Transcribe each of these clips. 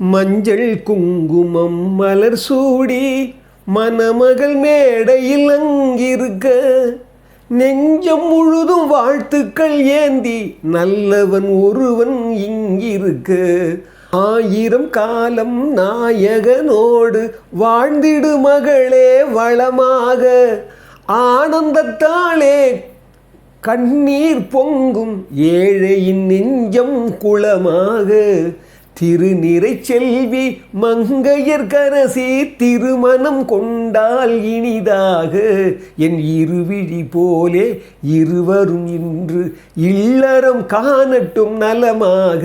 மஞ்சள் குங்குமம் மலர் சூடி மணமகள் மேடையில் அங்கிருக்க நெஞ்சம் முழுதும் வாழ்த்துக்கள் ஏந்தி நல்லவன் ஒருவன் இங்கிருக்க. ஆயிரம் காலம் நாயகனோடு வாழ்ந்திடு மகளே வளமாக. ஆனந்தத்தாலே கண்ணீர் பொங்கும் ஏழையின் நெஞ்சம் குளமாக. திருநிறை செல்வி மங்கையர்கரசி திருமணம் கொண்டால் இனிதாக. என் இருவிழி போலே இருவரும் இன்று இல்லறம் காணட்டும் நலமாக.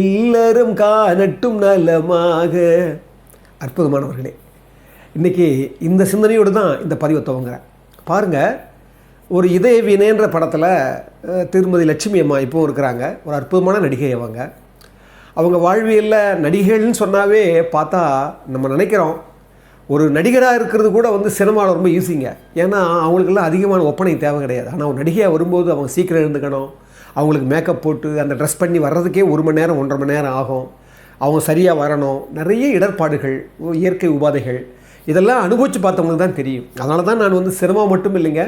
இல்லறம் காணட்டும் நலமாக. அற்புதமானவர்களே இன்றைக்கி இந்த சிந்தனையோடு தான் இந்த பதிவை துவங்குறேன். பாருங்கள் ஒரு இதயவினேன்ற படத்தில் திருமதி லட்சுமி அம்மா இப்போ இருக்கிறாங்க. ஒரு அற்புதமான நடிகை அவங்க. அவங்க வாழ்வியலில் நடிகைகள்னு சொன்னாவே பார்த்தா நம்ம நினைக்கிறோம் ஒரு நடிகராக இருக்கிறது கூட வந்து சினிமாவில் ரொம்ப ஈஸிங்க. ஏன்னா அவங்களுக்கெல்லாம் அதிகமான ஒப்பனை தேவை கிடையாது. ஆனால் ஒரு நடிகையாக வரும்போது அவங்க சீக்கிரம் எழுந்துக்கணும். அவங்களுக்கு மேக்கப் போட்டு அந்த ட்ரெஸ் பண்ணி வர்றதுக்கே ஒரு மணி நேரம் ஒன்றரை மணி நேரம் ஆகும். அவங்க சரியாக வரணும். நிறைய இடர்பாடுகள் இயற்கை உபாதைகள் இதெல்லாம் அனுபவித்து பார்த்தவங்களுக்கு தான் தெரியும். அதனால தான் நான் வந்து சினிமா மட்டும் இல்லைங்க.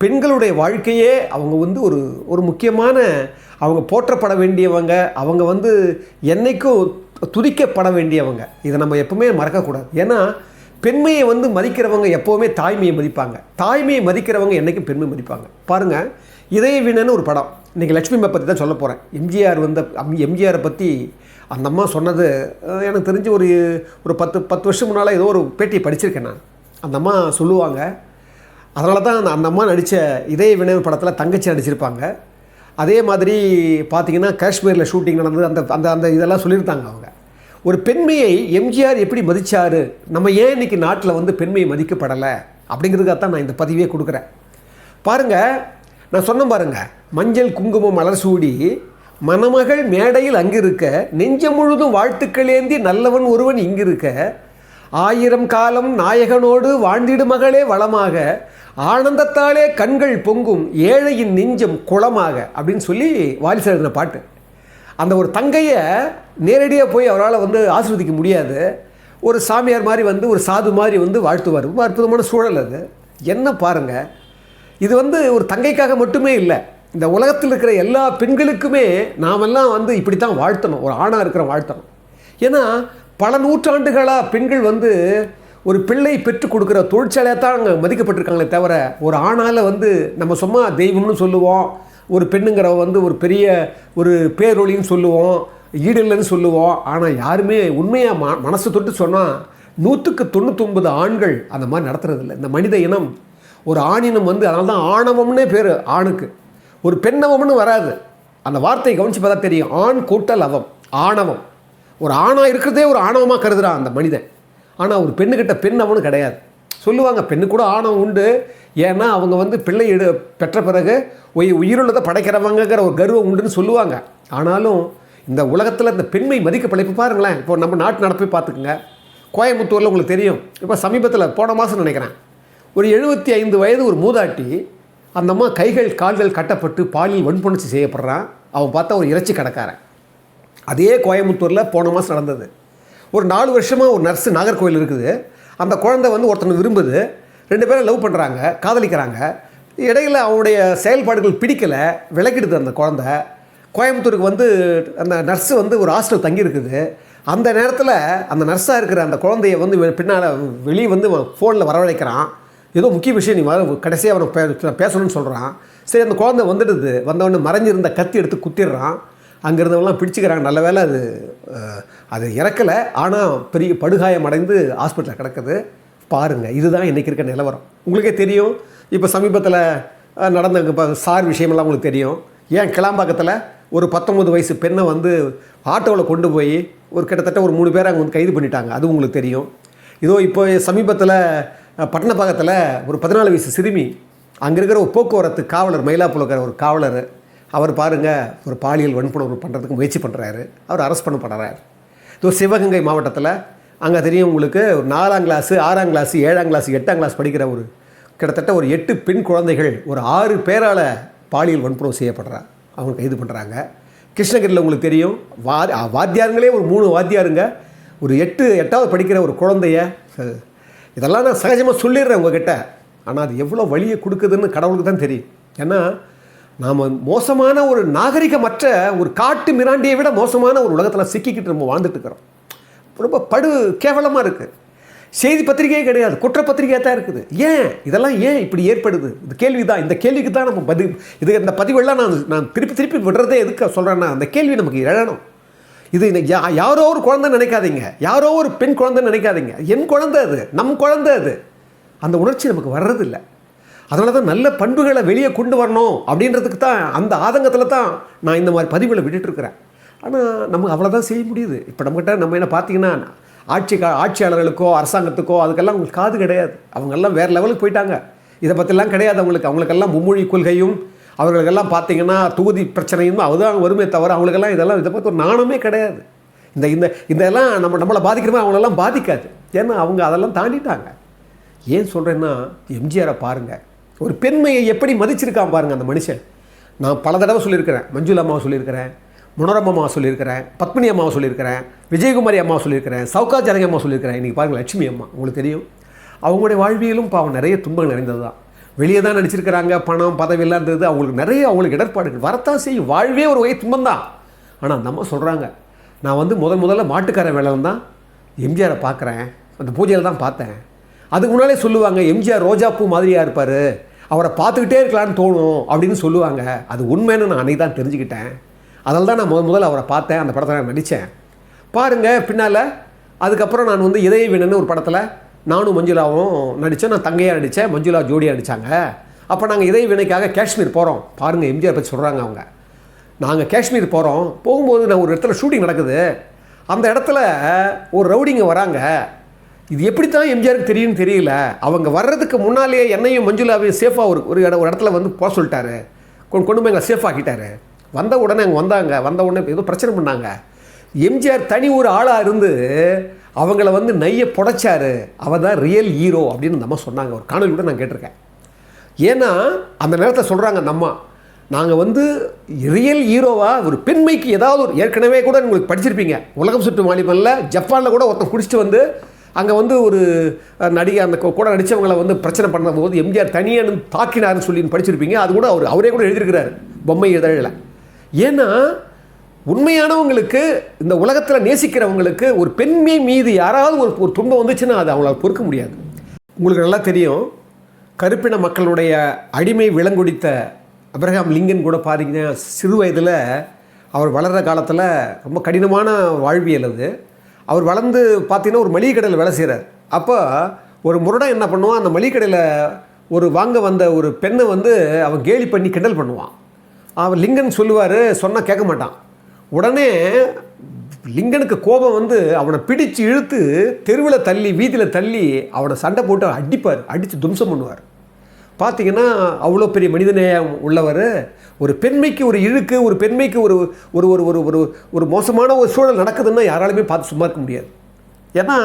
பெண்களுடைய வாழ்க்கையே அவங்க வந்து ஒரு ஒரு முக்கியமான அவங்க போற்றப்பட வேண்டியவங்க அவங்க வந்து என்னைக்கும் துதிக்கப்பட வேண்டியவங்க. இதை நம்ம எப்பவுமே மறக்கக்கூடாது. ஏன்னா பெண்மையை வந்து மதிக்கிறவங்க எப்போவுமே தாய்மையை மதிப்பாங்க. தாய்மையை மதிக்கிறவங்க என்றைக்கும் பெண்மை மதிப்பாங்க. பாருங்கள் இதய வீணன்னு ஒரு படம். இன்றைக்கி லட்சுமி அம்மா பற்றி தான் சொல்ல போகிறேன் எம்ஜிஆர் வந்த எம்ஜிஆரை பற்றி அந்த அம்மா சொன்னது எனக்கு தெரிஞ்சு ஒரு ஒரு பத்து பத்து வருஷம் முன்னால் ஏதோ ஒரு பேட்டியை படிச்சிருக்கேன் நான். அந்த அம்மா சொல்லுவாங்க அதனால தான் அந்த அந்த அம்மா நடித்த இதய வினவு படத்தில் தங்கச்சி நடிச்சிருப்பாங்க. அதே மாதிரி பார்த்தீங்கன்னா காஷ்மீரில் ஷூட்டிங் நடந்தது அந்த அந்த அந்த இதெல்லாம் சொல்லியிருந்தாங்க அவங்க. ஒரு பெண்மையை எம்ஜிஆர் எப்படி மதித்தார் நம்ம ஏன் இன்னைக்கு நாட்டில் வந்து பெண்மையை மதிக்கப்படலை? அப்படிங்கிறதுக்காக தான் நான் இந்த பதிவே கொடுக்குறேன். பாருங்க நான் சொன்னேன் பாருங்கள் மஞ்சள் குங்குமம் மலர் சூடி மணமகள் மேடையில் அங்கிருக்க நெஞ்சம் முழுதும் வாழ்த்துக்கள் ஏந்தி நல்லவன் ஒருவன் இங்கிருக்க ஆயிரம் காலம் நாயகனோடு வாழ்ந்திடு மகளே வளமாக. ஆனந்தத்தாலே கண்கள் பொங்கும் ஏழையின் நெஞ்சம் குளமாக அப்படின்னு சொல்லி வாரிசு எழுதின பாட்டு. அந்த ஒரு தங்கையை நேரடியாக போய் அவரால் வந்து ஆசிர்வதிக்க முடியாது. ஒரு சாமியார் மாதிரி வந்து ஒரு சாது மாதிரி வந்து வாழ்த்துவார். ரொம்ப அற்புதமான சூழல் அது. என்ன பாருங்கள் இது வந்து ஒரு தங்கைக்காக மட்டுமே இல்லை. இந்த உலகத்தில் இருக்கிற எல்லா பெண்களுக்குமே நாமெல்லாம் வந்து இப்படி தான் வாழ்த்தணும். ஒரு ஆணாக இருக்கிற வாழ்த்தணும். ஏன்னா பல நூற்றாண்டுகளாக பெண்கள் வந்து ஒரு பிள்ளை பெற்றுக் கொடுக்குற தொழிற்சாலையாக தான் அங்கே மதிக்கப்பட்டிருக்காங்களே தவிர ஒரு ஆணால் வந்து நம்ம சும்மா தெய்வம்னு சொல்லுவோம் ஒரு பெண்ணுங்கிறவ வந்து ஒரு பெரிய ஒரு பேரொழின்னு சொல்லுவோம் ஈடில்லைன்னு சொல்லுவோம். ஆனால் யாருமே உண்மையாக ம மனசு தொட்டு சொன்னால் நூற்றுக்கு தொண்ணூத்தொன்பது ஆண்கள் அந்த மாதிரி நடத்துறதில்ல. இந்த மனித இனம் ஒரு ஆணினம் வந்து அதனால தான் ஆணவம்னே பேர் ஆணுக்கு. ஒரு பெண்ணவம்னு வராது. அந்த வார்த்தையை கவனித்து பார்த்தா தெரியும். ஆண் கூட்டல் அவம் ஆணவம். ஒரு ஆணாக இருக்கிறதே ஒரு ஆணவமாக கருதுறான் அந்த மனிதன். ஆனால் ஒரு பெண்ணுக்கிட்ட பெண் அவனு கிடையாது. சொல்லுவாங்க பெண்ணு கூட ஆணவம் உண்டு. ஏன்னா அவங்க வந்து பிள்ளை எடு பெற்ற பிறகு உயி- உயிருள்ளதை படைக்கிறவங்கங்கிற ஒரு கர்வம் உண்டுன்னு சொல்லுவாங்க. ஆனாலும் இந்த உலகத்தில் இந்த பெண்மை மதிக்க பிழைப்பு பாருங்களேன். இப்போ நம்ம நாட்டு நடப்பை பார்த்துக்குங்க. கோயம்புத்தூரில் உங்களுக்கு தெரியும். இப்போ சமீபத்தில் போன மாதம் நினைக்கிறேன். ஒரு எழுபத்தி ஐந்து வயது ஒரு மூதாட்டி அந்த அம்மா கைகள் கால்கள் கட்டப்பட்டு பாலியல் வன்புணர்ச்சி செய்யப்படுறான். அவன் பார்த்தா ஒரு இறைச்சி கடைக்காரன். அதே கோயம்புத்தூரில் போன மாதம் நடந்தது. ஒரு நாலு வருஷமாக ஒரு நர்ஸு நாகர்கோவில் இருக்குது. அந்த குழந்தை வந்து ஒருத்தனை விரும்புது. ரெண்டு பேரும் லவ் பண்ணுறாங்க காதலிக்கிறாங்க. இடையில் அவனுடைய செயல்பாடுகள் பிடிக்கலை விளக்கிடுது அந்த குழந்தை. கோயம்புத்தூருக்கு வந்து அந்த நர்ஸு வந்து ஒரு ஹாஸ்டல் தங்கியிருக்குது. அந்த நேரத்தில் அந்த நர்ஸாக இருக்கிற அந்த குழந்தைய வந்து பின்னால் வெளியே வந்து ஃபோனில் வரவழைக்கிறான். ஏதோ முக்கிய விஷயம் நீ வர கடைசியாக அவனை பே பேசணும்னு சொல்கிறான் சரி அந்த குழந்தை வந்துடுது. வந்தவொடனே மறைஞ்சிருந்த கத்தி எடுத்து குத்திடுறான். அங்கே இருந்தவங்களாம் பிடிச்சிக்கிறாங்க. நல்ல வேலை அது அது இறக்கலை. ஆனால் பெரிய படுகாயம் அடைந்து ஹாஸ்பிட்டலில் கிடக்குது. பாருங்கள் இதுதான் இன்றைக்கி இருக்க நிலவரம். உங்களுக்கே தெரியும். இப்போ சமீபத்தில் நடந்த இப்போ சார் விஷயமெல்லாம் உங்களுக்கு தெரியும். ஏன் கிளாம்பாக்கத்தில் ஒரு பத்தொம்பது வயசு பெண்ணை வந்து ஆட்டோவில் கொண்டு போய் ஒரு கிட்டத்தட்ட ஒரு மூணு பேரை அங்கே வந்து கைது பண்ணிட்டாங்க. அது உங்களுக்கு தெரியும். இதோ இப்போ சமீபத்தில் பட்டணப்பாக்கத்தில் ஒரு பதினாலு வயசு சிறுமி அங்கே இருக்கிற ஒரு போக்குவரத்து காவலர் மயிலாப்பூர் இருக்கிற ஒரு காவலர் அவர் பாருங்கள் ஒரு பாலியல் வன்புணர்வு பண்ணுறதுக்கு முயற்சி பண்ணுறாரு அவர் அரெஸ்ட் பண்ணப்படுறாரு இதோ சிவகங்கை மாவட்டத்தில் அங்கே தெரியும் உங்களுக்கு ஒரு நாலாம் கிளாஸு ஆறாம் கிளாஸு ஏழாம் கிளாஸ் எட்டாம் கிளாஸ் படிக்கிற ஒரு கிட்டத்தட்ட ஒரு எட்டு பெண் குழந்தைகள் ஒரு ஆறு பேரால் பாலியல் வன்புணர்வு செய்யப்படுறா. அவங்க கைது பண்ணுறாங்க கிருஷ்ணகிரியில் உங்களுக்கு தெரியும் வா வாத்தியாருங்களே ஒரு மூணு வாத்தியாருங்க. ஒரு எட்டு எட்டாவது படிக்கிற ஒரு குழந்தைய இதெல்லாம் நான் சகஜமாக சொல்லிடுறேன் உங்ககிட்ட. ஆனால் அது எவ்வளோ வழியை கொடுக்குதுன்னு கடவுளுக்கு தான் தெரியும். ஏன்னா நாம் மோசமான ஒரு நாகரிகமற்ற ஒரு காட்டு மிராண்டியை விட மோசமான ஒரு உலகத்தில் சிக்கிக்கிட்டு நம்ம வாழ்ந்துட்டு இருக்கிறோம். ரொம்ப படு கேவலமாக இருக்குது செய்தி பத்திரிகையே கிடையாது குற்றப்பத்திரிகையாக தான் இருக்குது. ஏன்? இதெல்லாம் ஏன் இப்படி ஏற்படுது? இந்த கேள்வி தான் இந்த கேள்விக்கு தான் நம்ம பதில் இது இந்த பதிவெல்லாம் நான் நான் திருப்பி திருப்பி விடுறதே எதுக்கு சொல்கிறேன்னா அந்த கேள்வி நமக்கு எழணும். இது யா யாரோ ஒரு குழந்தை நினைக்காதீங்க. யாரோ ஒரு பெண் குழந்தை நினைக்காதீங்க. என் குழந்தை அது நம் குழந்தை அது. அந்த உணர்ச்சி நமக்கு வர்றதில்லை. அதனால தான் நல்ல பண்புகளை வெளியே கொண்டு வரணும் அப்படின்றதுக்கு தான் அந்த ஆதங்கத்தில் தான் நான் இந்த மாதிரி பதிவுகளை விட்டுட்டுருக்கிறேன் ஆனால் நமக்கு அவ்வளோதான் செய்ய முடியுது. இப்போ நம்மகிட்ட நம்ம என்ன பார்த்தீங்கன்னா ஆட்சி கா ஆட்சியாளர்களுக்கோ அரசாங்கத்துக்கோ அதுக்கெல்லாம் உங்களுக்கு காது கிடையாது. அவங்கெல்லாம் வேறு லெவலுக்கு போயிட்டாங்க. இதை பற்றிலாம் கிடையாது அவங்களுக்கு. அவங்களுக்கெல்லாம் மும்மொழி கொள்கையும் அவர்களுக்கெல்லாம் பார்த்தீங்கன்னா தொகுதி பிரச்சனையும் அதுதான் வருமே தவிர அவங்களுக்கெல்லாம் இதெல்லாம் இதை பற்றி ஒரு நாணமே கிடையாது. இந்த இந்த இதெல்லாம் நம்ம நம்மளை பாதிக்கிறமே அவங்களெல்லாம் பாதிக்காது. ஏன்னா அவங்க அதெல்லாம் தாண்டிட்டாங்க. ஏன் சொல்கிறேன்னா எம்ஜிஆரை பாருங்கள் ஒரு பெண்மையை எப்படி மதிச்சிருக்கான் பாருங்கள் அந்த மனுஷன். நான் பல தடவை சொல்லியிருக்கிறேன். மஞ்சுளா அம்மாவை சொல்லியிருக்கிறேன். முனரம் அம்மாவை சொல்லியிருக்கிறேன். பத்மினி அம்மாவை சொல்லியிருக்கிறேன். விஜயகுமாரி அம்மாவை சொல்லியிருக்கிறேன். சவுகா ஜனகி அம்மா சொல்லியிருக்கிறேன். இன்றைக்கி பாருங்கள் லட்சுமி அம்மா. உங்களுக்கு தெரியும். அவங்களுடைய வாழ்வியலும் பாவம் நிறைய துன்பங்கள் நிறைந்தது தான் வெளியே தான் நடிச்சிருக்கிறாங்க. பணம் பதவியெல்லாம் இருந்தது. அவங்களுக்கு நிறைய அவங்களுக்கு இடர்பாடுகள். வரத்தான் செய்யும். வாழ்வே ஒரு வகை துன்பம் தான் ஆனால் அந்த அம்மா சொல்கிறாங்க நான் வந்து முதல் முதல்ல மாட்டுக்கார வேலை தான் எம்ஜிஆரை பார்க்குறேன். அந்த பூஜையில் தான் பார்த்தேன். அதுக்கு முன்னாலே சொல்லுவாங்க எம்ஜிஆர் ரோஜாப்பூ மாதிரியாக இருப்பார். அவரை பார்த்துக்கிட்டே இருக்கலான்னு தோணும் அப்படின்னு சொல்லுவாங்க. அது உண்மைன்னு நான் அன்றைக்கி தான் தெரிஞ்சுக்கிட்டேன். அதில் தான் நான் முதல் முதல்ல அவரை பார்த்தேன் அந்த படத்தில் நான் நடித்தேன். பாருங்கள் பின்னால் அதுக்கப்புறம் நான் வந்து இதய வேணும்னு ஒரு படத்தில் நானும் மஞ்சுளாவும் நடித்தேன் நான் தங்கையாக நடித்தேன் மஞ்சுளா ஜோடியாக நடித்தாங்க அப்போ நாங்கள் இதய வினைக்காக காஷ்மீர் போகிறோம் பாருங்கள் எம்ஜிஆர் பற்றி சொல்கிறாங்க அவங்க. நாங்கள் காஷ்மீர் போகிறோம் போகும்போது நான் ஒரு இடத்துல ஷூட்டிங் நடக்குது. அந்த இடத்துல ஒரு ரவுடிங்க வராங்க. இது எப்படி தான் எம்ஜிஆருக்கு தெரியும்னு தெரியல. அவங்க வர்றதுக்கு முன்னாலேயே என்னையும் மஞ்சுளாவையும் சேஃபாக ஒரு ஒரு இடம் ஒரு இடத்துல வந்து போக சொல்லிட்டாரு. கொண்டு கொண்டு போய் எங்களை சேஃப் ஆக்கிட்டாரு. வந்த உடனே அங்கே வந்தாங்க. வந்த உடனே ஏதோ பிரச்சனை பண்ணாங்க. எம்ஜிஆர் தனி ஒரு ஆளாக இருந்து அவங்கள வந்து நையை புடைச்சாரு. அவர் தான் ரியல் ஹீரோ அப்படின்னு நம்ம சொன்னாங்க. ஒரு காணொலி கூட நான் கேட்டிருக்கேன். ஏன்னா அந்த நேரத்தில் சொல்கிறாங்க அந்த அம்மா நாங்கள் வந்து ரியல் ஹீரோவாக ஒரு பெண்மைக்கு ஏதாவது ஒரு ஏற்கனவே கூட உங்களுக்கு படிச்சிருப்பீங்க. உலகம் சுற்று மாலிபனில் ஜப்பானில் கூட ஒருத்தன் குடிச்சிட்டு வந்து அங்கே வந்து ஒரு நடிகை அந்த கூட நடித்தவங்களை வந்து பிரச்சனை பண்ண போது எம்ஜிஆர் தனியாக தாக்கினார்னு சொல்லி படிச்சிருப்பீங்க. அது கூட அவர் அவரே கூட எழுதியிருக்கிறார் பொம்மை இதழில் ஏன்னா உண்மையானவங்களுக்கு இந்த உலகத்தில் நேசிக்கிறவங்களுக்கு ஒரு பெண்மை மீது யாராவது ஒரு ஒரு துன்பம் வந்துச்சுன்னா அது அவங்களால பொறுக்க முடியாது. உங்களுக்கு நல்லா தெரியும் கருப்பின மக்களுடைய அடிமை விலங்குடித்த அப்ரஹாம் லிங்கன் கூட பாருங்க சிறு வயதில் அவர் வளர்கிற காலத்தில் ரொம்ப கடினமான வாழ்வியல் அது. அவர் வளர்ந்து பார்த்தீங்கன்னா ஒரு மளிகை கடையில் வேலை செய்கிறார் அப்போ ஒரு முரடன் என்ன பண்ணுவான்? அந்த மளிகை கடையில் ஒரு வாங்க வந்த ஒரு பெண்ணை வந்து அவன் கேலி பண்ணி கிண்டல் பண்ணுவான். அவன் லிங்கன் சொல்லுவார் சொன்னால் கேட்க மாட்டான். உடனே லிங்கனுக்கு கோபம் வந்து அவனை பிடிச்சு இழுத்து தெருவில் தள்ளி வீதியில் தள்ளி அவனை சண்டை போட்டு அடிப்பார் அடித்து தும்சம் பண்ணுவார். பார்த்தீங்கன்னா அவ்வளோ பெரிய மனிதநேயம் உள்ளவர் ஒரு பெண்மைக்கு ஒரு இழுக்கு ஒரு பெண்மைக்கு ஒரு ஒரு ஒரு ஒரு ஒரு ஒரு மோசமான ஒரு சூழல் நடக்குதுன்னா யாராலுமே பார்த்து சும்மா இருக்க முடியாது. ஏன்னா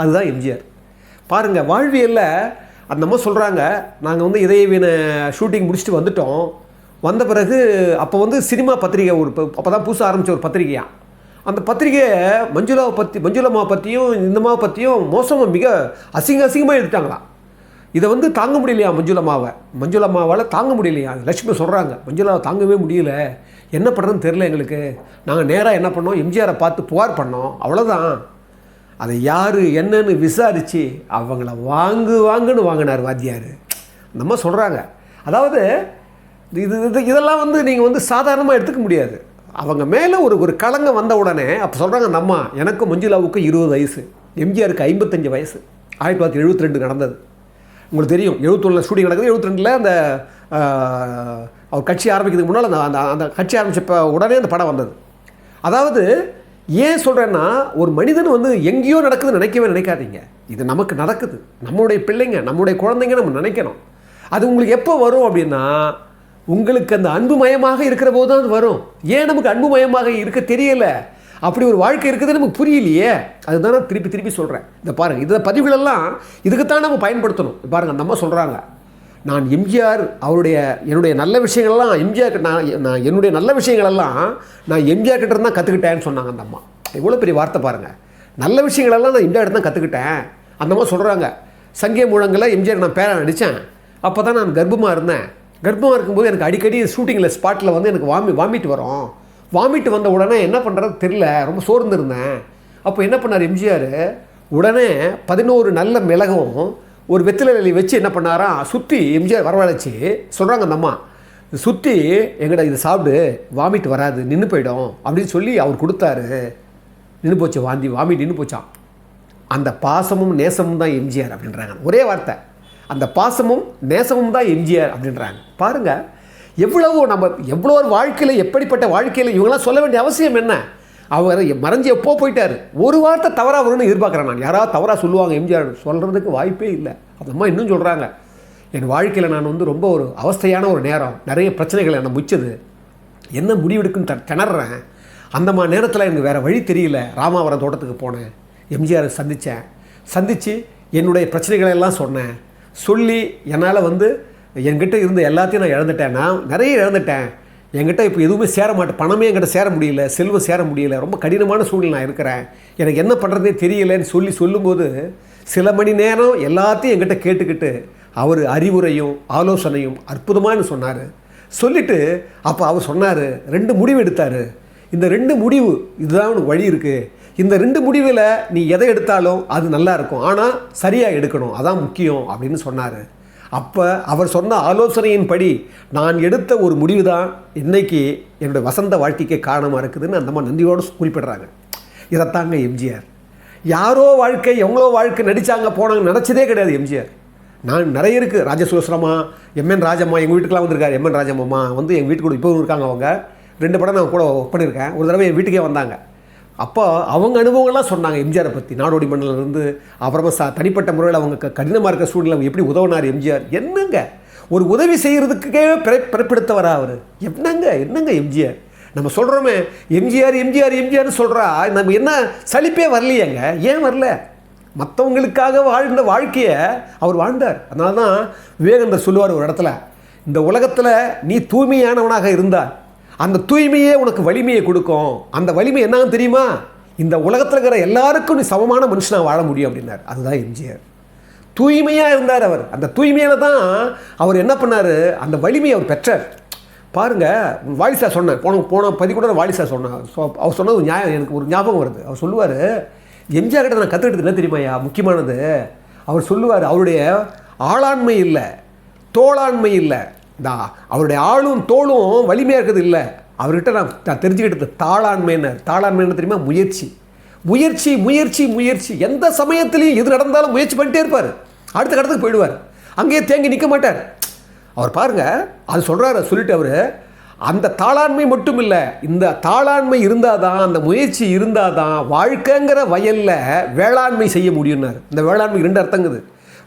அதுதான் எம்ஜிஆர். பாருங்கள் வாழ்வியலில் அந்த அம்மா சொல்கிறாங்க நாங்கள் வந்து இதயவீன ஷூட்டிங் முடிச்சுட்டு வந்துட்டோம். வந்த பிறகு அப்போ வந்து சினிமா பத்திரிகை ஒரு அப்போ தான் புதுசாக ஆரம்பித்த ஒரு பத்திரிகையாக அந்த பத்திரிகையை மஞ்சுளாவை பற்றி மஞ்சுளம்மா பற்றியும் இந்தம்மாவை பற்றியும் மோசமாக மிக அசிங்க அசிங்கமாக எழுதிட்டாங்களாம். இதை வந்து தாங்க முடியலையா மஞ்சுளம்மாவை மஞ்சுளம்மாவால் தாங்க முடியலையா? லட்சுமி சொல்கிறாங்க மஞ்சுளாவை தாங்கவே முடியல. என்ன பண்ணுறதுன்னு தெரில எங்களுக்கு. நாங்கள் நேராக என்ன பண்ணோம்? எம்ஜிஆரை பார்த்து புகார் பண்ணோம். அவ்வளோதான் அதை யார் என்னன்னு விசாரித்து அவங்கள வாங்கு வாங்குன்னு வாங்கினார் வாத்தியார். நம்ம சொல்கிறாங்க அதாவது இது இது இதெல்லாம் வந்து நீங்கள் வந்து சாதாரணமாக எடுத்துக்க முடியாது. அவங்க மேலே ஒரு ஒரு கலங்க வந்த உடனே அப்போ சொல்கிறாங்க நம்ம அம்மா எனக்கும் மஞ்சுளாவுக்கும் இருபது வயசு. எம்ஜிஆருக்கு ஐம்பத்தஞ்சு வயசு. ஆயிரத்தி தொள்ளாயிரத்தி எழுபத்தி ரெண்டு நடந்தது. உங்களுக்கு தெரியும். எழுபத்தொன்னில் ஷூட்டிங் நடக்குது. எழுபத்தி ரெண்டில் அந்த அவர் கட்சி ஆரம்பிக்கிறதுக்கு முன்னால் அந்த அந்த அந்த கட்சி ஆரம்பித்த உடனே அந்த படம் வந்தது. அதாவது ஏன் சொல்கிறேன்னா ஒரு மனிதன் வந்து எங்கேயோ நடக்குதுன்னு நினைக்கவே நினைக்காதீங்க. இது நமக்கு நடக்குது. நம்மளுடைய பிள்ளைங்க நம்முடைய குழந்தைங்க நம்ம நினைக்கணும். அது உங்களுக்கு எப்போ வரும் அப்படின்னா உங்களுக்கு அந்த அன்புமயமாக இருக்கிற போது தான் அது வரும். ஏன் நமக்கு அன்புமயமாக இருக்க தெரியலை? அப்படி ஒரு வாழ்க்கை இருக்குது நமக்கு புரியலையே. அதுதான் நான் திருப்பி திருப்பி சொல்கிறேன் இந்த பாருங்கள் இந்த பதிவுகளெல்லாம் இதுக்குத்தான் நம்ம பயன்படுத்தணும். பாருங்கள் நம்ம சொல்கிறாங்க நான் எம்ஜிஆர் அவருடைய என்னுடைய நல்ல விஷயங்கள்லாம் எம்ஜிஆர் நான் நான் என்னுடைய நல்ல விஷயங்களெல்லாம் நான் எம்ஜிஆர் கிட்ட இருந்தால் கற்றுக்கிட்டேன்னு சொன்னாங்க அந்த அம்மா. எவ்வளோ பெரிய வார்த்தை பாருங்கள் நல்ல விஷயங்களெல்லாம் நான் எம்ஜிஆர் தான் கற்றுக்கிட்டேன் அந்த அம்மா சொல்கிறாங்க சங்கே முழங்கில் எம்ஜிஆர் நான் பேரை நடித்தேன் அப்போ தான் நான் கர்ப்பமாக இருந்தேன். கர்ப்பமாக இருக்கும்போது எனக்கு அடிக்கடி ஷூட்டிங்கில் ஸ்பாட்டில் வந்து எனக்கு வாமி வாமிட் வரும். வாமிட் வந்த உடனே என்ன பண்ணுறது தெரில ரொம்ப சோர்ந்துருந்தேன். அப்போ என்ன பண்ணார் எம்ஜிஆர்? உடனே பதினோரு நல்ல மிளகும் ஒரு வெத்திலை இலையை வச்சு என்ன பண்ணாரா சுற்றி எம்ஜிஆர் வரவழைச்சி சொல்கிறாங்க அந்த அம்மா சுற்றி எங்கடா இதை சாப்பிடு வாமிட் வராது நின்று போயிடும் அப்படின்னு சொல்லி அவர் கொடுத்தாரு. நின்று போச்சு வாந்தி வாமிட் நின்று போச்சான் அந்த பாசமும் நேசமும் தான் எம்ஜிஆர் அப்படின்றாங்க. ஒரே வார்த்தை. அந்த பாசமும் நேசமும் தான் எம்ஜிஆர் அப்படின்றாங்க. பாருங்கள் எவ்வளவோ நம்ம எவ்வளோ ஒரு வாழ்க்கையில் எப்படிப்பட்ட வாழ்க்கையில் இவங்களாம் சொல்ல வேண்டிய அவசியம் என்ன? அவர் மறைஞ்சு எப்போ போயிட்டார்? ஒரு வார்த்தை தவறாக வரும்னு எதிர்பார்க்குறேன் நான். யாராவது தவறாக சொல்லுவாங்க எம்ஜிஆர் சொல்கிறதுக்கு வாய்ப்பே இல்லை. அந்த அம்மா இன்னும் சொல்கிறாங்க என் வாழ்க்கையில் நான் வந்து ரொம்ப ஒரு அவஸ்தையான ஒரு நேரம் நிறைய பிரச்சனைகள் என்னை முச்சது என்ன முடிவெடுக்குன்னு த திணறேன் அந்த மாதிரி நேரத்தில் எனக்கு வேறு வழி தெரியல. ராமாவரம் தோட்டத்துக்கு போனேன். எம்ஜிஆரை சந்தித்தேன் சந்தித்து என்னுடைய பிரச்சனைகளை எல்லாம் சொன்னேன். சொல்லி என்னால் வந்து என்கிட்ட இருந்த எல்லாத்தையும் நான் இழந்துட்டேன். நான் நிறைய இழந்துட்டேன். என்கிட்ட இப்போ எதுவுமே சேர மாட்டேன். பணமே என்கிட்ட சேர முடியல. செல்வம் சேர முடியல. ரொம்ப கடினமான சூழ்நிலை நான் இருக்கிறேன். எனக்கு என்ன பண்ணுறதே தெரியலன்னு சொல்லி சொல்லும்போது சில மணி நேரம் எல்லாத்தையும் என்கிட்ட கேட்டுக்கிட்டு அவர் அறிவுரையும் ஆலோசனையும் அற்புதமானு சொன்னார். சொல்லிட்டு அப்போ அவர் சொன்னார் ரெண்டு முடிவு எடுத்தார். இந்த ரெண்டு முடிவு இதுதான் உனக்கு வழி இருக்குது இந்த ரெண்டு முடிவில் நீ எதை எடுத்தாலும் அது நல்லா இருக்கும். ஆனால் சரியாக எடுக்கணும். அதான் முக்கியம். அப்படின்னு சொன்னார். அப்போ அவர் சொன்ன ஆலோசனையின்படி நான் எடுத்த ஒரு முடிவு தான் இன்றைக்கி என்னுடைய வசந்த வாழ்க்கைக்கு காரணமாக இருக்குதுன்னு அந்த மாதிரி நன்றியோடு குறிப்பிடுறாங்க. இதைத்தாங்க எம்ஜிஆர். யாரோ வாழ்க்கை எவ்வளோ வாழ்க்கை நடித்தாங்க போனாங்க நினச்சதே கிடையாது எம்ஜிஆர். நான் நிறைய இருக்குது ராஜசுலசனமா எம்என் ராஜம்மா எங்கள் வீட்டுக்குலாம் வந்திருக்காரு. எம்என் ராஜம்மா வந்து எங்கள் வீட்டுக்கு கூட இப்போ இருக்காங்க அவங்க. ரெண்டு படம் நான் கூட ஒர்க் பண்ணியிருக்கேன். ஒரு தடவை என் வீட்டுக்கே வந்தாங்க. அப்போ அவங்க அனுபவங்கள்லாம் சொன்னாங்க எம்ஜிஆரை பற்றி நாடோடி மண்டலிருந்து அப்புறமா சா தனிப்பட்ட முறையில் அவங்க க- கடினமாக இருக்க சூழ்நிலை அவங்க எப்படி உதவினார் எம்ஜிஆர்? என்னங்க? ஒரு உதவி செய்கிறதுக்கே பிற பிறப்பிடுத்தவரா அவர். என்னங்க? என்னங்க எம்ஜிஆர்? நம்ம சொல்கிறோமே எம்ஜிஆர் எம்ஜிஆர் எம்ஜிஆர்னு சொல்கிறா நம்ம என்ன சலிப்பே வரலையேங்க? ஏன் வரல? மற்றவங்களுக்காக வாழ்ந்த வாழ்க்கையை அவர் வாழ்ந்தார். அதனால தான் விவேகந்தர் சொல்லுவார் ஒரு இடத்துல இந்த உலகத்தில் நீ தூய்மையானவனாக இருந்தால் அந்த தூய்மையே உனக்கு வலிமையை கொடுக்கும். அந்த வலிமை என்னன்னு தெரியுமா? இந்த உலகத்தில் இருக்கிற எல்லாருக்கும் நீ சமமான மனுஷனாக வாழ முடியும் அப்படின்னார். அதுதான் எம்ஜிஆர். தூய்மையாக இருந்தார் அவர். அந்த தூய்மையில் தான் அவர் என்ன பண்ணார்? அந்த வலிமையை அவர் பெற்றார். பாருங்க வாலிசா சொன்னேன் போன போன பதி கூட நான் வாலிசா சொன்னார். ஸோ அவர் சொன்னது ஒரு நியாயம் எனக்கு ஒரு ஞாபகம் வருது. அவர் சொல்லுவார் எம்ஜிஆர் கிட்ட நான் கற்றுக்கிட்டது என்ன தெரியுமாய்யா முக்கியமானது. அவர் சொல்லுவார் அவருடைய ஆளாண்மை இல்லை தோளாண்மை இல்லை இந்த அவருடைய ஆளும் தோளும் வலிமையாக இருக்கிறது இல்லை. அவர்கிட்ட நான் நான் தெரிஞ்சுக்கிட்டது தாளாண்மைன்னு தாளாண்மைன்னு தெரியுமா? முயற்சி. முயற்சி முயற்சி முயற்சி. எந்த சமயத்துலையும் எது நடந்தாலும் முயற்சி பண்ணிட்டே இருப்பார். அடுத்த கடத்துக்கு போயிடுவார். அங்கேயே தேங்கி நிற்க மாட்டார். அவர் பாருங்க அது சொல்கிறாரு சொல்லிட்டு அவர் அந்த தாளாண்மை மட்டும் இல்லை இந்த தாளாண்மை இருந்தால் தான் அந்த முயற்சி இருந்தால் தான் வாழ்க்கைங்கிற வயலில் வேளாண்மை செய்ய முடியும்னாரு. இந்த வேளாண்மை ரெண்டு அர்த்தங்குது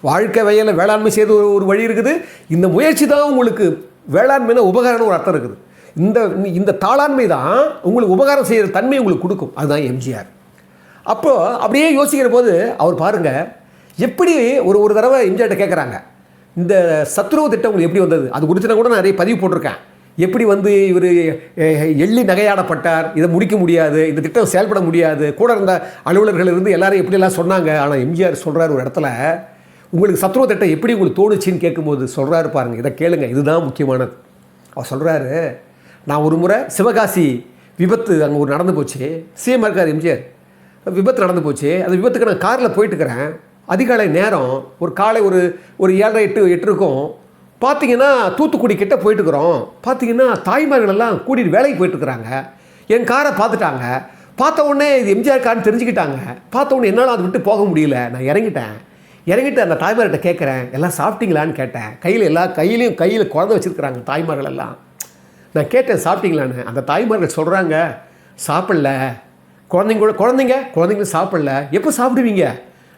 வாழ்க்கை வயலில் வேளாண்மை செய்து ஒரு ஒரு வழி இருக்குது. இந்த முயற்சி தான் உங்களுக்கு வேளாண்மையில் உபகாரம் ஒரு அர்த்தம் இருக்குது. இந்த இந்த தாளாண்மை தான் உங்களுக்கு உபகாரம் செய்கிற தன்மை உங்களுக்கு கொடுக்கும். அதுதான் எம்ஜிஆர். அப்போது அப்படியே யோசிக்கிற போது அவர் பாருங்கள் எப்படி ஒரு ஒரு தடவை எம்ஜிஆர்ட்ட கேட்குறாங்க இந்த சத்துருவ திட்டம் உங்களுக்கு எப்படி வந்தது? அது குறித்து நான் கூட நிறைய பதிவு போட்டிருக்கேன். எப்படி வந்து இவர் எள்ளி நகையாடப்பட்டார் இதை முடிக்க முடியாது இந்த திட்டம் செயல்பட முடியாது கூட இருந்த அலுவலர்கள் இருந்து எல்லாரும் எப்படியெல்லாம் சொன்னாங்க? ஆனால் எம்ஜிஆர் சொல்கிறார் ஒரு இடத்துல உங்களுக்கு சத்ருவ திட்டம் எப்படி உங்களுக்கு தோணுச்சுன்னு கேட்கும்போது சொல்கிறாரு பாருங்க. இதை கேளுங்க. இதுதான் முக்கியமானது. அவர் சொல்கிறாரு நான் ஒரு முறை சிவகாசி விபத்து அங்கே ஒரு நடந்து போச்சு. சிஎம் இருக்கார் எம்ஜிஆர் விபத்து நடந்து போச்சு. அந்த விபத்துக்கு நான் காரில் போயிட்டுருக்கிறேன். அதிகாலை நேரம் ஒரு காலை ஒரு ஒரு ஏழரை எட்டு எட்டு இருக்கும். பார்த்தீங்கன்னா தூத்துக்குடி கிட்ட போயிட்டு இருக்கிறோம் பார்த்தீங்கன்னா தாய்மார்கள் எல்லாம் கூட்டிகிட்டு வேலைக்கு போயிட்டு இருக்கிறாங்க என் காரை பார்த்துட்டாங்க. பார்த்த உடனே இது எம்ஜிஆர் கார்னு தெரிஞ்சுக்கிட்டாங்க. பார்த்த உடனே என்னால் அதை விட்டு போக முடியல. நான் இறங்கிட்டேன். இறங்கிட்டு அந்த தாய்மார்கிட்ட கேட்குறேன் எல்லாம் சாப்பிட்டீங்களான்னு கேட்டேன். கையில் எல்லா கையிலையும் கையில் குழந்தை வச்சுருக்குறாங்க தாய்மார்கள் எல்லாம். நான் கேட்டேன் சாப்பிட்டீங்களான்னு? அந்த தாய்மார்கள் சொல்கிறாங்க சாப்பிடல. குழந்தைங்க கூட குழந்தைங்க குழந்தைங்க சாப்பிடல. எப்போ சாப்பிடுவீங்க?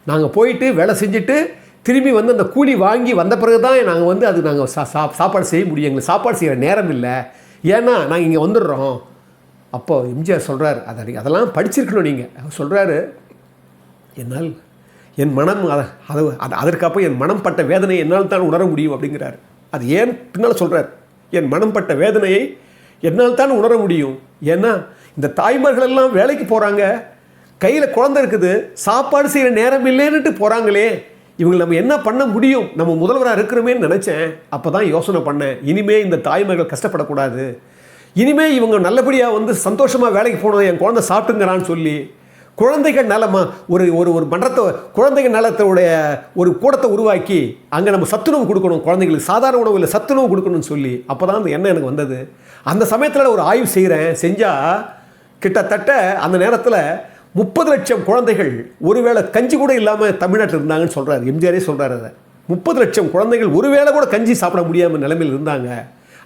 நாங்கள் போயிட்டு வேலை செஞ்சுட்டு திரும்பி வந்து அந்த கூலி வாங்கி வந்த பிறகு தான் நாங்கள் வந்து அது நாங்கள் சா சா சாப்பாடு செய்ய முடியும். எங்களுக்கு சாப்பாடு செய்கிற நேரம் இல்லை. ஏன்னா நாங்கள் இங்கே வந்துடுறோம். அப்போ எம்ஜிஆர் சொல்கிறார் அதை அதெல்லாம் படிச்சிருக்கணும் நீங்கள் அவர் சொல்கிறாரு என்னால் என் மனம் அதை அது அது அதற்கப்போ என் மனம் பட்ட வேதனையை என்னால் தான் உணர முடியும் அப்படிங்கிறார். அது ஏன் பின்னால் சொல்கிறார் என் மனம் பட்ட வேதனையை என்னால் தான் உணர முடியும். ஏன்னா இந்த தாய்மார்கள் எல்லாம் வேலைக்கு போகிறாங்க கையில் குழந்தை இருக்குது. சாப்பாடு செய்கிற நேரம் இல்லைன்னுட்டு போகிறாங்களே இவங்க நம்ம என்ன பண்ண முடியும்? நம்ம முதல்வராக இருக்கிறோமேன்னு நினச்சேன். அப்போ தான் யோசனை பண்ணேன். இனிமே இந்த தாய்மார்கள் கஷ்டப்படக்கூடாது. இனிமே இவங்க நல்லபடியாக வந்து சந்தோஷமாக வேலைக்கு போனோம் என் குழந்தை சாப்பிட்டுங்கிறான்னு சொல்லி குழந்தைகள் நலமாக ஒரு ஒரு ஒரு மன்றத்தை குழந்தைகள் நலத்தோடைய ஒரு கூடத்தை உருவாக்கி அங்கே நம்ம சத்துணவு கொடுக்கணும். குழந்தைங்களுக்கு சாதாரண உணவு இல்லை சத்துணவு கொடுக்கணும்னு சொல்லி அப்போ தான் அந்த எண்ணம் எனக்கு வந்தது. அந்த சமயத்தில் ஒரு ஆய்வு செய்கிறேன் செஞ்சால் கிட்டத்தட்ட அந்த நேரத்தில் முப்பது லட்சம் குழந்தைகள் ஒருவேளை கஞ்சி கூட இல்லாமல் தமிழ்நாட்டில் இருந்தாங்கன்னு சொல்கிறாரு எம்ஜிஆரே சொல்கிறாரு அதை. முப்பது லட்சம் குழந்தைகள் ஒருவேளை கூட கஞ்சி சாப்பிட முடியாமல் நிலைமையில் இருந்தாங்க.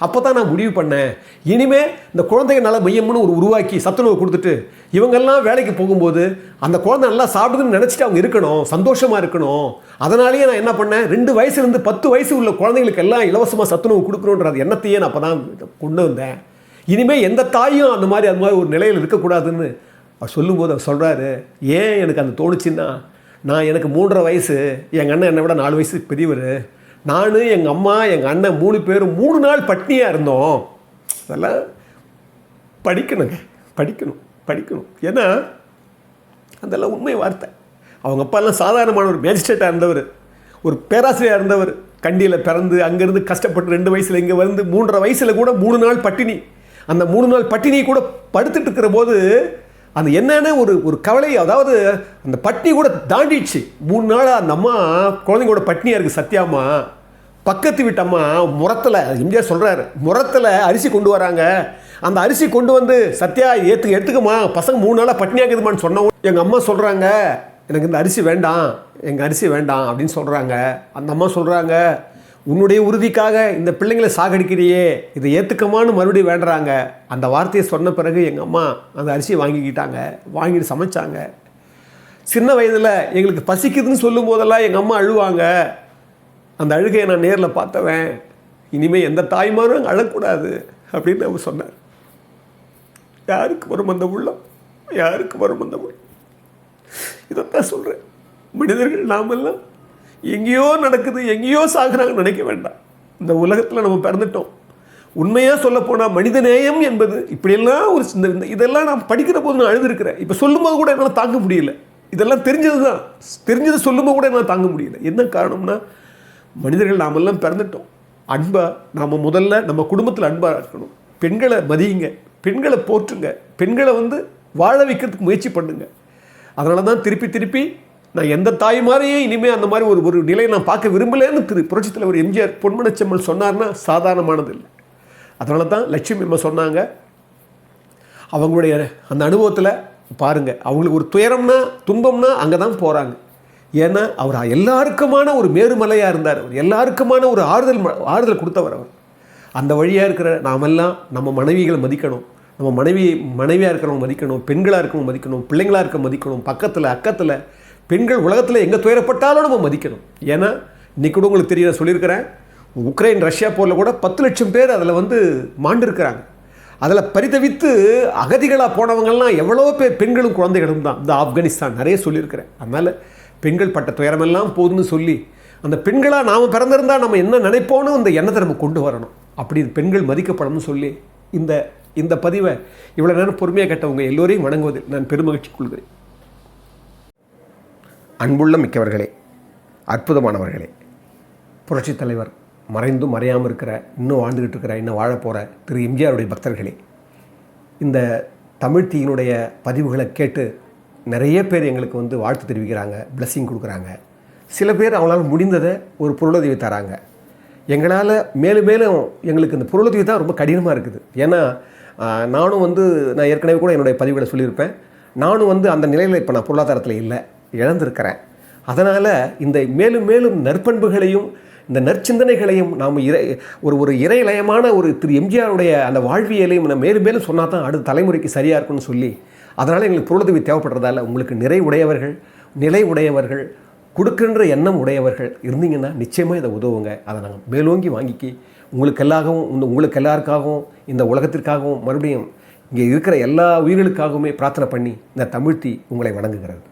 அப்போ தான் நான் முடிவு பண்ணேன். இனிமேல் இந்த குழந்தைங்க நல்ல மையம்னு ஒரு உருவாக்கி சத்துணவு கொடுத்துட்டு இவங்கெல்லாம் வேலைக்கு போகும்போது அந்த குழந்தை நல்லா சாப்பிடுதுன்னு நினச்சிட்டு அவங்க இருக்கணும் சந்தோஷமாக இருக்கணும். அதனாலேயே நான் என்ன பண்ணேன்? ரெண்டு வயசுலேருந்து பத்து வயசு உள்ள குழந்தைங்களுக்கு எல்லாம் இலவசமாக சத்துணவு கொடுக்கணுன்ற அது எண்ணத்தையே நான் அப்போ தான் கொண்டு வந்தேன். இனிமேல் எந்த தாயும் அந்த மாதிரி அது மாதிரி ஒரு நிலையில் இருக்கக்கூடாதுன்னு அவர் சொல்லும்போது அவர் சொல்கிறாரு ஏன் எனக்கு அந்த தோணுச்சுன்னா நான் எனக்கு மூன்றரை வயசு எங்கள் அண்ணன் என்னை விட நாலு வயசு பெரியவர் நான் எங்கள் அம்மா எங்கள் அண்ணன் மூணு பேரும் மூணு நாள் பட்னியாக இருந்தோம். அதெல்லாம் படிக்கணுங்க. படிக்கணும் படிக்கணும். ஏன்னா அதெல்லாம் உண்மை வார்த்தை. அவங்க அப்பாலாம் சாதாரணமான ஒரு மேஜிஸ்ட்ரேட்டாக இருந்தவர். ஒரு பேராசிரியராக இருந்தவர். கண்டியில் பிறந்து அங்கேருந்து கஷ்டப்பட்டு ரெண்டு வயசில் இங்கே வந்து மூன்றரை வயசில் கூட மூணு நாள் பட்டினி. அந்த மூணு நாள் பட்டினி கூட படுத்துட்டு இருக்கிற போது அந்த என்னென்ன ஒரு ஒரு கவலை. அதாவது அந்த பட்டினி கூட தாண்டிடுச்சு. மூணு நாள் அந்த அம்மா குழந்தைங்களோட பட்னியாக இருக்குது சத்யாம்மா. பக்கத்து வீட்டம்மா முரத்தில் எம்ஜிஆர் சொல்கிறாரு முரத்தில் அரிசி கொண்டு வராங்க. அந்த அரிசி கொண்டு வந்து சத்யா ஏற்று எடுத்துக்கம்மா பசங்க மூணு நாளாக பட்னியாக்குதுமான்னு சொன்னோம் எங்கள் அம்மா சொல்கிறாங்க எனக்கு இந்த அரிசி வேண்டாம் எங்கள் அரிசி வேண்டாம் அப்படின்னு சொல்கிறாங்க அந்த அம்மா சொல்கிறாங்க உன்னுடைய உறுதிக்காக இந்த பிள்ளைங்களை சாகடிக்கிறியே இதை ஏற்றுக்கமான்னு மறுபடியும் வேண்டுறாங்க. அந்த வார்த்தையை சொன்ன பிறகு எங்கள் அம்மா அந்த அரிசியை வாங்கிக்கிட்டாங்க வாங்கிட்டு சமைச்சாங்க. சின்ன வயதில் எங்களுக்கு பசிக்குதுன்னு சொல்லும் போதெல்லாம் எங்கள் அம்மா அழுவாங்க. அந்த அழுகையை நான் நேரில் பார்த்தவன். இனிமேல் எந்த தாய்மாரும் அழக்கூடாது அப்படின்னு அவர் சொன்னார். யாருக்கு வரும் அந்த உள்ளம்? யாருக்கு வரும் அந்த உள்ளம்? இதைத்தான் சொல்கிறேன் மனிதர்கள் நாமெல்லாம் எங்கேயோ நடக்குது எங்கேயோ சாகுறாங்கன்னு நினைக்க வேண்டாம். இந்த உலகத்தில் நம்ம பிறந்துட்டோம். உண்மையாக சொல்லப்போனால் மனிதநேயம் என்பது இப்படியெல்லாம் ஒரு சிந்தனை. இதெல்லாம் நான் படிக்கிற போது நான் அழுதுருக்கிறேன் இப்போ சொல்லும்போது கூட என்னால் தாங்க முடியல. இதெல்லாம் தெரிஞ்சது தான் தெரிஞ்சதை சொல்லும்போது கூட என்னால் தாங்க முடியல. என்ன காரணம்னா மனிதர்கள் நாமெல்லாம் பிறந்துட்டோம். அன்பை நாம் முதல்ல நம்ம குடும்பத்தில் அன்பாக இருக்கணும். பெண்களை மதியுங்க. பெண்களை போற்றுங்க. பெண்களை வந்து வாழ வைக்கிறதுக்கு முயற்சி பண்ணுங்க. அதனால தான் திருப்பி திருப்பி நான் எந்த தாய் மாதிரியும் இனிமேல் அந்த மாதிரி ஒரு ஒரு நிலையை நான் பார்க்க விரும்பலேன்னு திரு புரட்சித் தலைவர் எம்ஜிஆர் பொன்மனச்செம்மல் சொன்னார்னா சாதாரணமானது இல்லை. அதனால தான் லட்சுமி அம்மா சொன்னாங்க. அவங்களுடைய அந்த அனுபவத்தில் பாருங்கள் அவங்களுக்கு ஒரு துயரம்னா துன்பம்னா அங்கே தான் போகிறாங்க ஏன்னா அவர் எல்லாருக்குமான ஒரு மேருமலையாக இருந்தார். அவர் எல்லாருக்குமான ஒரு ஆறுதல் ம- ஆறுதல் கொடுத்தவர் அவர். அந்த வழியாக இருக்கிற நாமெல்லாம் நம்ம மனைவிகளை மதிக்கணும். நம்ம மனைவி மனைவியாக இருக்கிறவங்க மதிக்கணும். பெண்களாக இருக்கிறவங்க மதிக்கணும். பிள்ளைங்களாக இருக்க மதிக்கணும். பக்கத்தில் அக்கத்தில் பெண்கள் உலகத்தில் எங்கே துயரப்பட்டாலும் நம்ம மதிக்கணும். ஏன்னா இன்னைக்கு கூட உங்களுக்கு தெரிய நான் சொல்லியிருக்கிறேன். உக்ரைன் ரஷ்யா போரில் கூட பத்து லட்சம் பேர் அதில் வந்து மாண்டிருக்கிறாங்க. அதில் பரிதவித்து அகதிகளாக போனவங்கள்லாம் எவ்வளோ பேர் பெண்களும் குழந்தைகளும் தான். இந்த ஆப்கானிஸ்தான் நிறைய சொல்லியிருக்கிறேன். அதனால் பெண்கள் பட்ட துயரமெல்லாம் போதும்னு சொல்லி அந்த பெண்களாக நாம் பிறந்திருந்தால் நம்ம என்ன நினைப்போன்னு அந்த எண்ணத்தை நம்ம கொண்டு வரணும். அப்படி பெண்கள் மதிக்கப்படணும்னு சொல்லி இந்த இந்த பதிவை இவ்வளோ நேரம் பொறுமையாக கேட்டவங்க எல்லோரையும் வணங்குவதில் நான் பெருமகிழ்ச்சி கொள்கிறேன். அன்புள்ள மிக்கவர்களே அற்புதமானவர்களே புரட்சித் தலைவர் மறைந்தும் மறையாமல் இருக்கிற இன்னும் வாழ்ந்துக்கிட்டு இருக்கிற இன்னும் வாழப் போகிற திரு எம்ஜிஆருடைய பக்தர்களே இந்த தமிழ் தீயினுடைய பதிவுகளை கேட்டு நிறைய பேர் எங்களுக்கு வந்து வாழ்த்து தெரிவிக்கிறாங்க பிளஸ்ஸிங் கொடுக்குறாங்க. சில பேர் அவங்களால முடிந்ததை ஒரு பொருளுதவி தராங்க. எங்களால் மேலும் மேலும் எங்களுக்கு இந்த பொருளுதவி தான் ரொம்ப கடினமாக இருக்குது. ஏன்னா நானும் வந்து நான் ஏற்கனவே கூட என்னுடைய பதிவுகளை சொல்லியிருப்பேன். நானும் வந்து அந்த நிலையில் இப்போ நான் பொருளாதாரத்தில் இல்லை இழந்திருக்கிறேன். அதனால் இந்த மேலும் மேலும் நற்பண்புகளையும் இந்த நற்சிந்தனைகளையும் நாம் இறை ஒரு ஒரு இறைலயமான ஒரு திரு எம்ஜிஆருடைய அந்த வாழ்வியலையும் நம்ம மேலும் மேலும் சொன்னால் தான் அடுத்த தலைமுறைக்கு சரியாக இருக்கும்னு சொல்லி அதனால் எங்களுக்கு பொருளுதவி தேவைப்படுறதால உங்களுக்கு நிறை உடையவர்கள் நிலை உடையவர்கள் கொடுக்கின்ற எண்ணம் உடையவர்கள் இருந்தீங்கன்னா நிச்சயமாக இதை உதவுங்க. அதை நாங்கள் மேலோங்கி வாங்கிக்கி உங்களுக்கு எல்லாகவும் இந்த உங்களுக்கு எல்லாருக்காகவும் இந்த உலகத்திற்காகவும் மறுபடியும் இங்கே இருக்கிற எல்லா உயிர்களுக்காகவுமே பிரார்த்தனை பண்ணி இந்த தமிழ்த்தி உங்களை வணங்குகிறது.